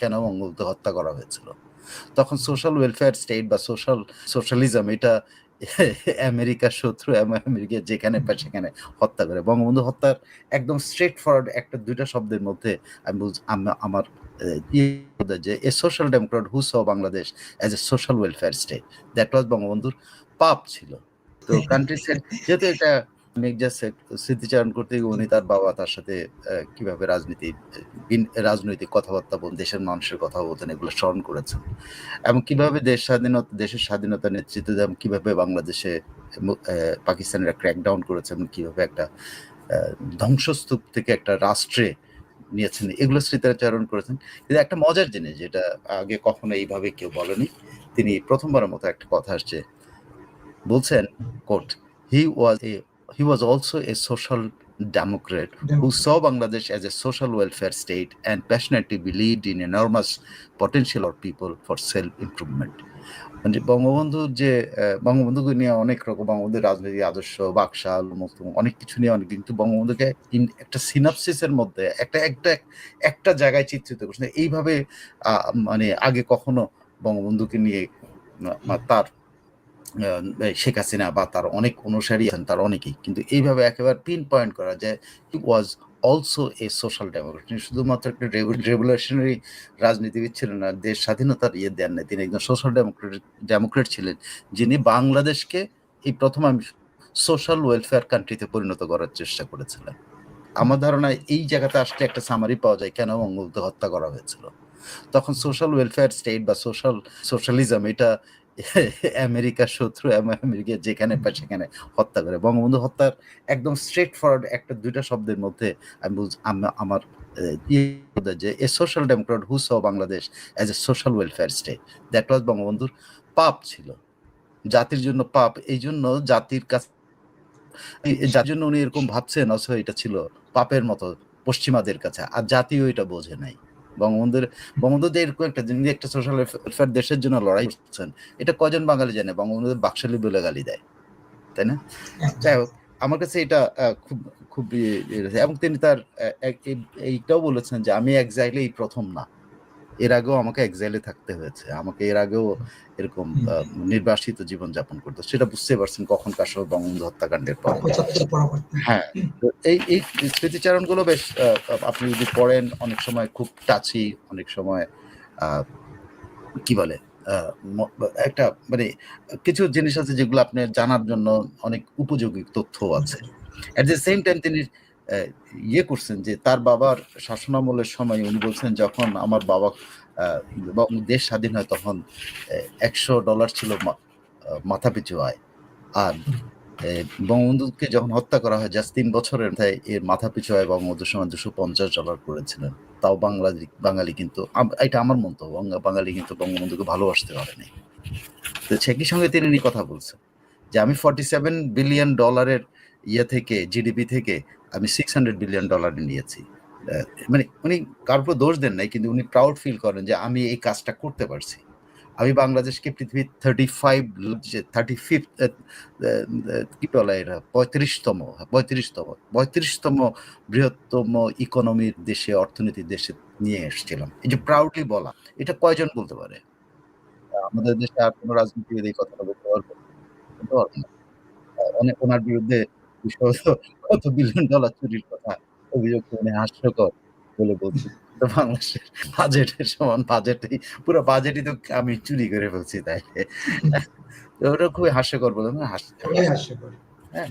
কেন বঙ্গবন্ধু হত্যা করা হয়েছিল? তখন সোশ্যাল ওয়েলফেয়ার স্টেট বা সোশ্যাল সোশ্যালিজম এটা আমেরিকার শত্রু আমেরিকা যেখানে পায় সেখানে হত্যা করে। বঙ্গবন্ধু হত্যার একদম স্ট্রেট ফরওয়ার্ড একটা দুইটা শব্দের মধ্যে আমি আমার ইয়ে যে a social democrat who saw Bangladesh as a social welfare state that was বঙ্গবন্ধুর পাপ ছিল। তো কান্ট্রি যেহেতু এটা স্মৃতিচারণ করতে গিয়ে উনি তার বাবা তার সাথে আহ, কীভাবে রাজনীতি রাজনৈতিক কথাবার্তা বলতেন দেশের মানুষের কথা এগুলো স্মরণ করেছেন। এবং কীভাবে দেশ স্বাধীনতা দেশের স্বাধীনতা নেতৃত্ব দেন কীভাবে বাংলাদেশে আহ, পাকিস্তানের ক্র্যাকডাউন করেছে এবং কীভাবে একটা ধ্বংসস্তূপ থেকে একটা রাষ্ট্রে নিয়েছেন এগুলো স্মৃতিচারণ করেছেন। কিন্তু একটা মজার জিনিস যেটা আগে কখনো এইভাবে কেউ বলেনি তিনি প্রথমবারের মতো একটা কথা আসছে। বলছেন quote he was a he was also a social democrat who saw Bangladesh as a social welfare state and passionately believed in enormous potential of people for self-improvement. মানে বঙ্গবন্ধুর যে বঙ্গবন্ধুকে নিয়ে অনেক রকম বঙ্গবন্ধুর রাজনৈতিক আদর্শ বাকশাল অনেক কিছু নিয়ে অনেক কিন্তু বঙ্গবন্ধুকে একটা সিনাপসিসের মধ্যে একটা একটা একটা জায়গায় চিত্রিত করছেন এইভাবে মানে আগে কখনো বঙ্গবন্ধুকে নিয়ে তার শেখ হাসিনা বা তার অনেক অনুসারী আছেন, তার অনেকেই। কিন্তু এইভাবে একেবারে পিন পয়েন্ট করা যায় was also a social democrat তিনি শুধুমাত্র একটা রেভলিউশনারি রাজনীতিবিদ ছিলেন না, দেশ স্বাধীনতার ইয়ে দেন না তিনি একজন সোশ্যাল ডেমোক্রেট ডেমোক্রেট ছিলেন, যিনি বাংলাদেশকে এই প্রথম আমি সোশ্যাল ওয়েলফেয়ার কান্ট্রিতে পরিণত করার চেষ্টা করেছিলেন। আমার ধারণা এই জায়গাতে আসলে একটা সামারি পাওয়া যায়, কেন বঙ্গবন্ধু হত্যা করা হয়েছিল। তখন সোশ্যাল ওয়েলফেয়ার স্টেট বা সোশ্যাল সোশ্যালিজম এটা আমেরিকার শত্রু আমেরিকা যেখানে পায় সেখানে হত্যা করে। বঙ্গবন্ধু হত্যার একদম স্ট্রেট ফরওয়ার্ড একটা দুইটা শব্দের মধ্যে আমি আমার ইয়ে যে a social democrat who Bangladesh as a social welfare state that was বঙ্গবন্ধুর পাপ ছিল। জাতির জন্য পাপ, এই জন্য জাতির কাছে যার জন্য উনি এরকম ভাবছেন অথচ এটা ছিল পাপের মতো পশ্চিমাদের কাছে। আর জাতিও এটা বোঝে নাই। বঙ্গবন্ধুর বঙ্গবন্ধু যে এরকম একটা যিনি একটা সোশ্যাল ওয়েলফেয়ার দেশের জন্য লড়াই করছেন এটা কজন বাঙালি জানে? বঙ্গবন্ধুদের বাকশালী বলে গালি দেয় তাই না? যাই হোক আমার কাছে এটা খুব খুব। এবং তিনি তার এইটাও বলেছেন যে আমি এক্সাইলে এই প্রথম না। এর আগেও আমাকে এক্সাইলে থাকতে হয়েছে। আমাকে এর আগেও এরকম নির্বাসিত জীবন যাপন করতে সেটা বুঝতে পারছেন কখনকার সময় বঙ্গবন্ধু হত্যাকাণ্ডের পর। হ্যাঁ তো এই এই স্মৃতিচারণগুলো বেশ আপনি যদি পড়েন অনেক সময় খুব টাচি অনেক সময় আহ, কি বলে আহ, একটা মানে কিছু জিনিস আছে যেগুলো আপনি জানার জন্য অনেক উপযোগী তথ্য আছে। অ্যাট দ্য সেম টাইম তিনি ইয়ে করছেন যে তার বাবার শাসনামলের সময় উনি বলছেন যখন আমার বাবা দেশ স্বাধীন হয় তখন একশো ডলার ছিল মা- আহ, মাথাপিছু আয়। আর বঙ্গবন্ধুকে যখন হত্যা করা হয় জাস্ট তিন বছরের মাথায় এর মাথা পিছু হয় বঙ্গবন্ধুর সময় দুশো পঞ্চাশ ডলার করেছিলেন। তাও বাংলাদেশ বাঙালি কিন্তু এটা আমার মন্তব্য বাঙা- বাঙালি কিন্তু বঙ্গবন্ধুকে ভালোবাসতে পারেনি তো একই সঙ্গে তিনি কথা বলছেন? যে আমি ফর্টি সেভেন বিলিয়ন ডলারের ইয়ে থেকে জিডিপি থেকে আমি সিক্স হান্ড্রেড বিলিয়ন ডলার নিয়েছি। মানে উনি কার উপর দোষ দেন নাই, কিন্তু উনি প্রাউড ফিল করেন যে আমি এই কাজটা করতে পারছি। আমি বাংলাদেশকে পৃথিবীর থার্টি ফাইভ থার্টি ফিফথ কি বলে এটা পঁয়ত্রিশতম পঁয়ত্রিশতম পঁয়ত্রিশতম বৃহত্তম ইকোনমির দেশে অর্থনীতির দেশে নিয়ে এসেছিলাম। এই যে প্রাউডলি বলা, এটা কয়জন বলতে পারে? আমাদের দেশে আর কোনো রাজনীতিবিদ এই কথাটা বলতে পারবে। অনেক ওনার বিরুদ্ধে দুশো কত বিলিয়ন ডলার চুরির কথা অভিযোগ মানে হাস্যকর বলে বলছি। তো বাংলাদেশের বাজেটের সমান বাজেটই পুরো বাজেটই তো আমি চুরি করে বলছি তাই। ওটা খুবই হাস্যকর বলে না হাস্যকর। হ্যাঁ।